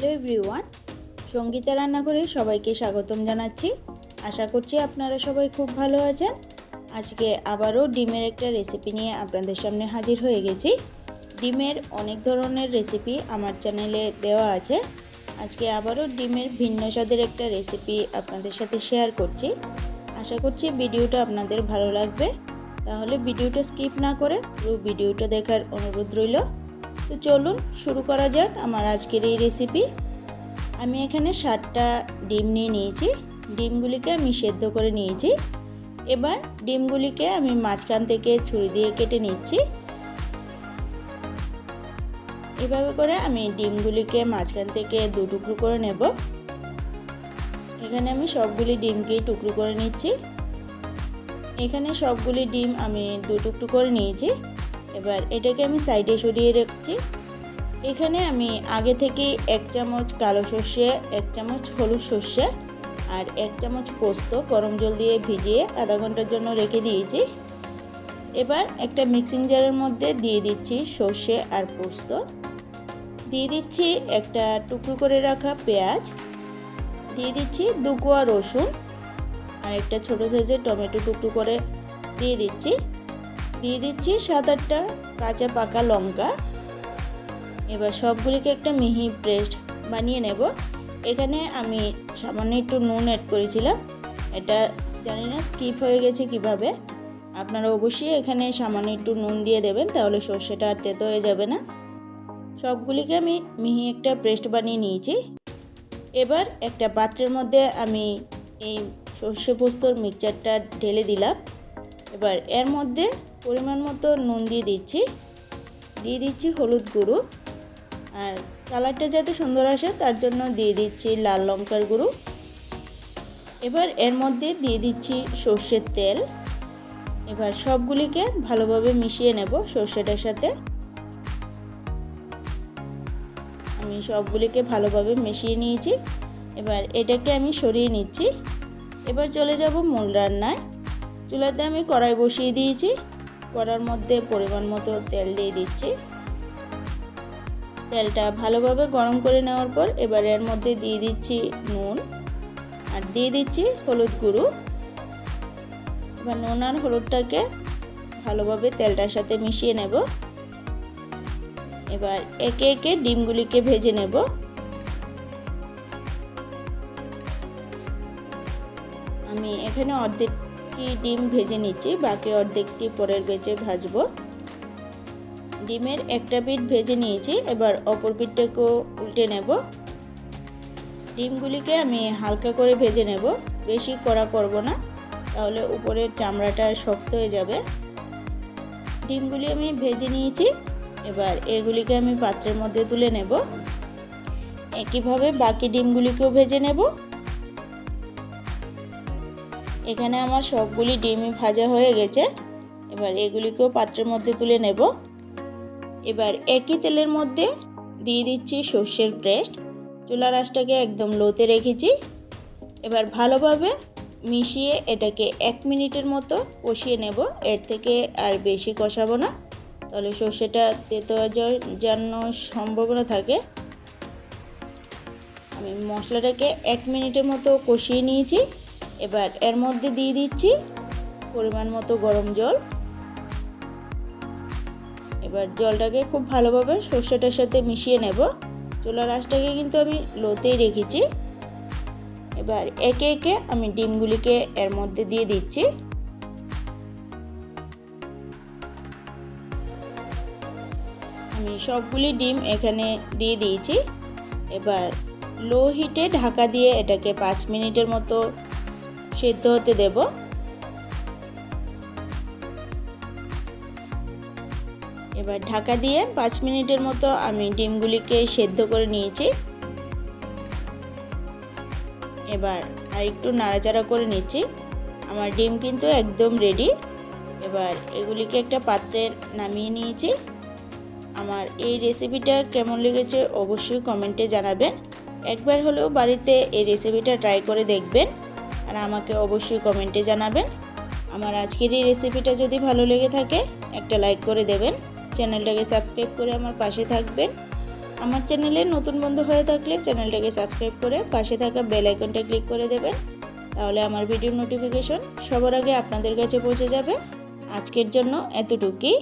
Hello everyone, Sangeeta রান্নাঘরে সবাইকে স্বাগতম জানাচ্ছি। আশা করছি আপনারা সবাই খুব ভালো আছেন। আজকে আবারও ডিমের একটা রেসিপি নিয়ে আপনাদের সামনে হাজির হয়ে গেছি। ডিমের অনেক ধরনের রেসিপি আমার চ্যানেলে দেওয়া আছে। আজকে আবারও ডিমের ভিন্ন স্বাদের একটা রেসিপি আপনাদের সাথে শেয়ার করছি। আশা করছি ভিডিওটা আপনাদের ভালো লাগবে। তাহলে ভিডিওটা স্কিপ না করে পুরো ভিডিওটা দেখার অনুরোধ রইল। তো চলুন শুরু করা যাক আমার আজকের এই রেসিপি আমি এখানে ষাটটা ডিম নিয়ে নিয়েছি। ডিমগুলিকে আমি সেদ্ধ করে নিয়েছি। এবার ডিমগুলিকে আমি মাঝখান থেকে ছুরি দিয়ে কেটে নিচ্ছি। এভাবে করে আমি ডিমগুলিকে মাঝখান থেকে দু টুকরো করে নেব। এখানে আমি সবগুলি ডিমকেই টুকরো করে নিচ্ছি। এখানে সবগুলি ডিম আমি দু টুকরো করে নিয়েছি। এবার এটাকে আমি সাইডে সরিয়ে রাখছি। এখানে আমি আগে থেকে এক চামচ কালো সর্ষে, এক চামচ হলুদ সর্ষে আর এক চামচ পোস্ত গরম জল দিয়ে ভিজিয়ে আধা ঘণ্টার জন্য রেখে দিয়েছি। এবার একটা মিক্সিং জারের মধ্যে দিয়ে দিচ্ছি সর্ষে আর পোস্ত। দিয়ে দিচ্ছি একটা টুকরো করে রাখা পেঁয়াজ। দিয়ে দিচ্ছি দু কোয়া রসুন আর একটা ছোটো সাইজের টমেটো টুকরো করে দিয়ে দিচ্ছি। দিয়ে দিচ্ছি সাত আটটা কাঁচা পাকা লঙ্কা। এবার সবগুলিকে একটা মিহি পেস্ট বানিয়ে নেব। এখানে আমি সামান্য একটু নুন অ্যাড করেছিলাম। এটা জানি না স্কিপ হয়ে গেছে কীভাবে। আপনারা অবশ্যই এখানে সামান্য একটু নুন দিয়ে দেবেন, তাহলে সর্ষেটা আর তেতো হয়ে যাবে না। সবগুলিকে আমি মিহি একটা পেস্ট বানিয়ে নিয়েছি। এবার একটা পাত্রের মধ্যে আমি এই সর্ষে পোস্তর মিক্সচারটা ঢেলে দিলাম। এবার এর মধ্যে পরিমাণ মতো নুন দিয়ে দিচ্ছি। দিয়ে দিচ্ছি হলুদ গুঁড়ো। আর কালারটা যাতে সুন্দর আসে, তার জন্য দিয়ে দিচ্ছি লাল লঙ্কার গুঁড়ো। এবার এর মধ্যে দিয়ে দিচ্ছি সর্ষের তেল। এবার সবগুলিকে ভালোভাবে মিশিয়ে নেব সর্ষেটার সাথে। আমি সবগুলিকে ভালোভাবে মিশিয়ে নিয়েছি। এবার এটাকে আমি সরিয়ে নিচ্ছি। এবার চলে যাব মূল রান্নায়। চুলাতে আমি কড়াই বসিয়ে দিয়েছি। কড়ার মধ্যে পরিমাণ মতো তেল দিয়ে দিচ্ছি। তেলটা ভালোভাবে গরম করে নেওয়ার পর এবার এর মধ্যে দিয়ে দিচ্ছি নুন আর দিয়ে দিচ্ছি হলুদ গুঁড়ো। এবার নুন আর হলুদটাকে ভালোভাবে তেলটার সাথে মিশিয়ে নেব। এবার একে একে ডিমগুলিকে ভেজে নেব। আমি এখানে অর্ধেকটি ডিম ভেজে নিচ্ছি, বাকি অর্ধেকটি পরের বেজে ভাজবো। ডিমের একটা পিঠ ভেজে নিয়েছি, এবার অপর পিঠটাকেও উল্টে নেব। ডিমগুলিকে আমি হালকা করে ভেজে নেব, বেশি কড়া করব না, তাহলে উপরের চামড়াটা শক্ত হয়ে যাবে। ডিমগুলি আমি ভেজে নিয়েছি, এবার এগুলিকে আমি পাত্রের মধ্যে তুলে নেব। একইভাবে বাকি ডিমগুলিকেও ভেজে নেব। এখানে আমার সবগুলি ডিমই ভাজা হয়ে গেছে। এবার এগুলিকেও পাত্রের মধ্যে তুলে নেব। এবার একই তেলের মধ্যে দিয়ে দিচ্ছি সর্ষের পেস্ট। চুলা আঁচটাকে একদম লোতে রেখেছি। এবার ভালোভাবে মিশিয়ে এটাকে এক মিনিটের মতো কষিয়ে নেব। এর থেকে আর বেশি কষাবো না। তাহলে সর্ষেটা তেতো যেন সম্ভাবনা থাকে। আমি মশলাটাকে এক মিনিটের মতো কষিয়ে নিয়েছি। এবার এর মধ্যে দিয়ে দিচ্ছি পরিমাণ মতো গরম জল। এবার জলটাকে খুব ভালোভাবে সর্ষেটার সাথে মিশিয়ে নেব। চুলার আঁচটাকে কিন্তু আমি লোতেই রেখেছি। এবার একে একে আমি ডিমগুলিকে এর মধ্যে দিয়ে দিচ্ছি। আমি সবগুলি ডিম এখানে দিয়ে দিয়েছি। এবার লো হিটে ঢাকা দিয়ে এটাকে পাঁচ মিনিটের মতো সেদ্ধ হতে দেব। এবার ঢাকা দিয়ে পাঁচ মিনিটের মতো আমি ডিমগুলিকে সেদ্ধ করে নিয়েছি। এবার আর একটু নাড়াচাড়া করে নিচ্ছি। আমার ডিম কিন্তু একদম রেডি এবার এগুলিকে একটা পাত্রে নামিয়ে নিয়েছি। আমার এই রেসিপিটা কেমন লেগেছে অবশ্যই কমেন্টে জানাবেন। একবার হলেও বাড়িতে এই রেসিপিটা ট্রাই করে দেখবেন। আর আমাকে অবশ্যই কমেন্টে জানাবেন। আমার আজকের এই রেসিপিটা যদি ভালো লেগে থাকে, একটা লাইক করে দেবেন। চ্যানেলটাকে সাবস্ক্রাইব করে আমার পাশে থাকবেন। আমার চ্যানেলে নতুন বন্ধু হয়ে থাকলে চ্যানেলটাকে সাবস্ক্রাইব করে পাশে থাকা বেল আইকনটা ক্লিক করে দেবেন। তাহলে আমার ভিডিও নোটিফিকেশন সবার আগে আপনাদের কাছে পৌঁছে যাবে। আজকের জন্য এতটুকুই।